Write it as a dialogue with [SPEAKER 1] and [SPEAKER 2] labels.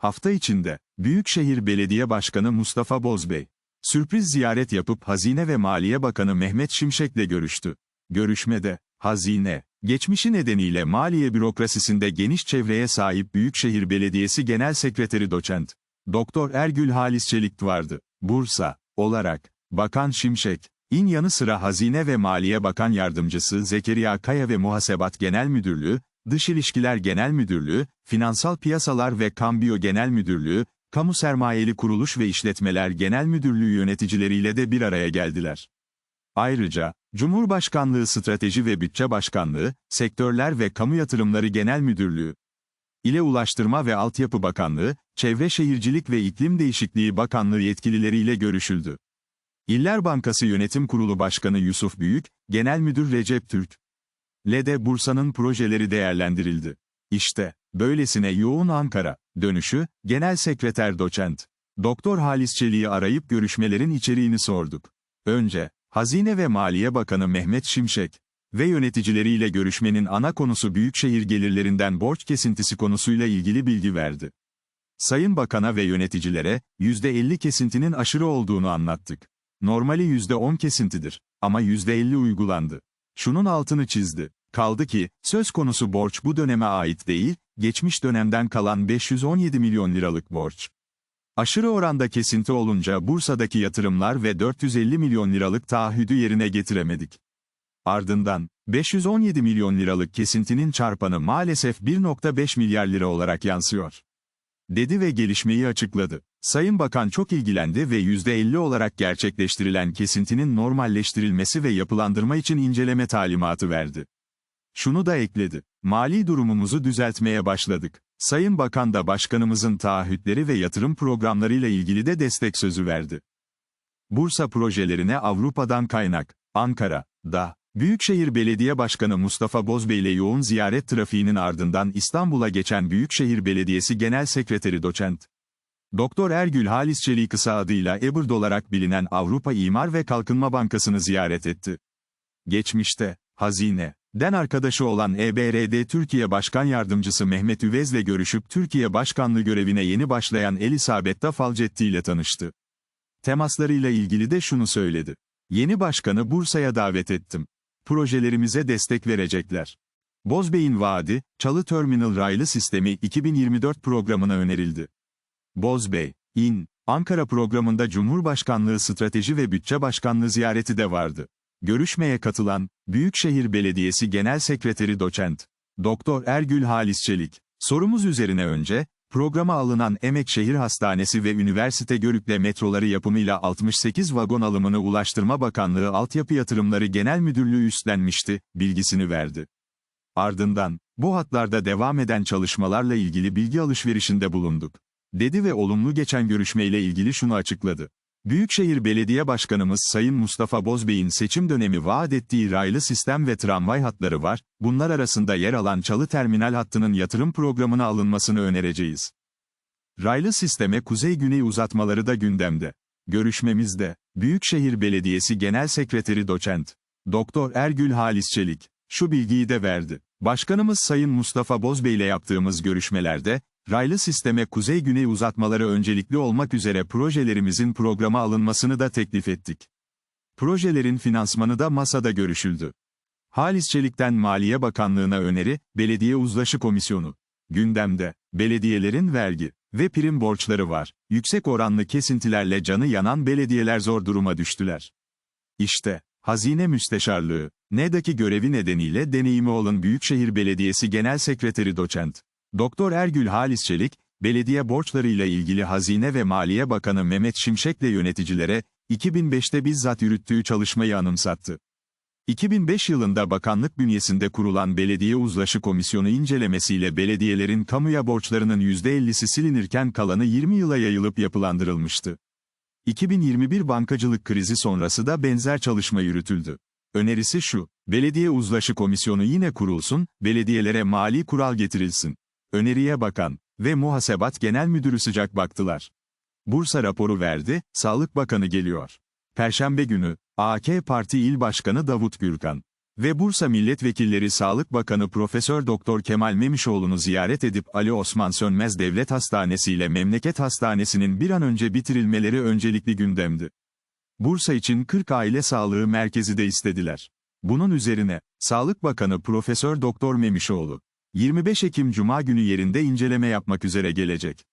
[SPEAKER 1] Hafta içinde, Büyükşehir Belediye Başkanı Mustafa Bozbey, sürpriz ziyaret yapıp Hazine ve Maliye Bakanı Mehmet Şimşek'le görüştü. Görüşmede, Hazine, geçmişi nedeniyle maliye bürokrasisinde geniş çevreye sahip Büyükşehir Belediyesi Genel Sekreteri Doçent, Doktor Ergül Halis Çelik vardı. Bursa, olarak, Bakan Şimşek, İn yanı sıra Hazine ve Maliye Bakan Yardımcısı Zekeriya Kaya ve Muhasebat Genel Müdürlüğü, Dış İlişkiler Genel Müdürlüğü, Finansal Piyasalar ve Kambiyo Genel Müdürlüğü, Kamu Sermayeli Kuruluş ve İşletmeler Genel Müdürlüğü yöneticileriyle de bir araya geldiler. Ayrıca, Cumhurbaşkanlığı Strateji ve Bütçe Başkanlığı, Sektörler ve Kamu Yatırımları Genel Müdürlüğü, ile Ulaştırma ve Altyapı Bakanlığı, Çevre Şehircilik ve İklim Değişikliği Bakanlığı yetkilileriyle görüşüldü. İller Bankası Yönetim Kurulu Başkanı Yusuf Büyük, Genel Müdür Recep Türk, LEDE Bursa'nın projeleri değerlendirildi. İşte, böylesine yoğun Ankara, dönüşü, Genel Sekreter Doçent, Doktor Halis Çelik'i arayıp görüşmelerin içeriğini sorduk. Önce, Hazine ve Maliye Bakanı Mehmet Şimşek ve yöneticileriyle görüşmenin ana konusu büyükşehir gelirlerinden borç kesintisi konusuyla ilgili bilgi verdi. Sayın Bakan'a ve yöneticilere, %50 kesintinin aşırı olduğunu anlattık. Normali %10 kesintidir. Ama %50 uygulandı. Şunun altını çizdi. Kaldı ki, söz konusu borç bu döneme ait değil, geçmiş dönemden kalan 517 milyon liralık borç. Aşırı oranda kesinti olunca Bursa'daki yatırımlar ve 450 milyon liralık taahhüdü yerine getiremedik. Ardından, 517 milyon liralık kesintinin çarpanı maalesef 1.5 milyar lira olarak yansıyor. Dedi ve gelişmeyi açıkladı. Sayın Bakan çok ilgilendi ve %50 olarak gerçekleştirilen kesintinin normalleştirilmesi ve yapılandırma için inceleme talimatı verdi. Şunu da ekledi. Mali durumumuzu düzeltmeye başladık. Sayın Bakan da başkanımızın taahhütleri ve yatırım programlarıyla ilgili de destek sözü verdi. Bursa projelerine Avrupa'dan kaynak. Ankara, da, Büyükşehir Belediye Başkanı Mustafa Bozbey ile yoğun ziyaret trafiğinin ardından İstanbul'a geçen Büyükşehir Belediyesi Genel Sekreteri Doçent. Doktor Ergül Halis Çelik kısa adıyla EBRD olarak bilinen Avrupa İmar ve Kalkınma Bankası'nı ziyaret etti. Geçmişte, Hazine, den arkadaşı olan EBRD Türkiye Başkan Yardımcısı Mehmet Üvez'le görüşüp Türkiye Başkanlığı görevine yeni başlayan Elisabetta Falcetti ile tanıştı. Temaslarıyla ilgili de şunu söyledi. Yeni başkanı Bursa'ya davet ettim. Projelerimize destek verecekler. Bozbey'in vaadi, Çalı Terminal Raylı Sistemi 2024 programına önerildi. Bozbey, İN, Ankara programında Cumhurbaşkanlığı Strateji ve Bütçe Başkanlığı ziyareti de vardı. Görüşmeye katılan, Büyükşehir Belediyesi Genel Sekreteri Doçent, Doktor Ergül Halis Çelik, sorumuz üzerine önce, programa alınan Emek Şehir Hastanesi ve Üniversite Görükle metroları yapımıyla 68 vagon alımını Ulaştırma Bakanlığı Altyapı Yatırımları Genel Müdürlüğü üstlenmişti, bilgisini verdi. Ardından, bu hatlarda devam eden çalışmalarla ilgili bilgi alışverişinde bulunduk. Dedi ve olumlu geçen görüşmeyle ilgili şunu açıkladı. Büyükşehir Belediye Başkanımız Sayın Mustafa Bozbey'in seçim dönemi vaat ettiği raylı sistem ve tramvay hatları var, bunlar arasında yer alan Çalı Terminal hattının yatırım programına alınmasını önereceğiz. Raylı sisteme kuzey-güney uzatmaları da gündemde. Görüşmemizde, Büyükşehir Belediyesi Genel Sekreteri Doçent, Doktor Ergül Halis Çelik, şu bilgiyi de verdi. Başkanımız Sayın Mustafa Bozbey ile yaptığımız görüşmelerde, Raylı sisteme kuzey-güney uzatmaları öncelikli olmak üzere projelerimizin programa alınmasını da teklif ettik. Projelerin finansmanı da masada görüşüldü. Halis Çelik'ten Maliye Bakanlığı'na öneri, Belediye Uzlaşı Komisyonu. Gündemde, belediyelerin vergi ve prim borçları var. Yüksek oranlı kesintilerle canı yanan belediyeler zor duruma düştüler. İşte, Hazine Müsteşarlığı, NEDA'ki görevi nedeniyle deneyimi olan Büyükşehir Belediyesi Genel Sekreteri Doçent. Doktor Ergül Halis Çelik, belediye borçlarıyla ilgili Hazine ve Maliye Bakanı Mehmet Şimşek'le yöneticilere, 2005'te bizzat yürüttüğü çalışmayı anımsattı. 2005 yılında bakanlık bünyesinde kurulan Belediye Uzlaşı Komisyonu incelemesiyle belediyelerin kamuya borçlarının %50'si silinirken kalanı 20 yıla yayılıp yapılandırılmıştı. 2021 bankacılık krizi sonrası da benzer çalışma yürütüldü. Önerisi şu, Belediye Uzlaşı Komisyonu yine kurulsun, belediyelere mali kural getirilsin. Öneriye bakan ve Muhasebat Genel Müdürü sıcak baktılar. Bursa raporu verdi, Sağlık Bakanı geliyor. Perşembe günü, AK Parti İl Başkanı Davut Gürkan Ve Bursa Milletvekilleri Sağlık Bakanı Profesör Doktor Kemal Memişoğlu'nu ziyaret edip Ali Osman Sönmez Devlet Hastanesi ile Memleket Hastanesi'nin bir an önce bitirilmeleri öncelikli gündemdi. Bursa için 40 aile sağlığı merkezi de istediler. Bunun üzerine, Sağlık Bakanı Profesör Doktor Memişoğlu, 25 Ekim Cuma günü yerinde inceleme yapmak üzere gelecek.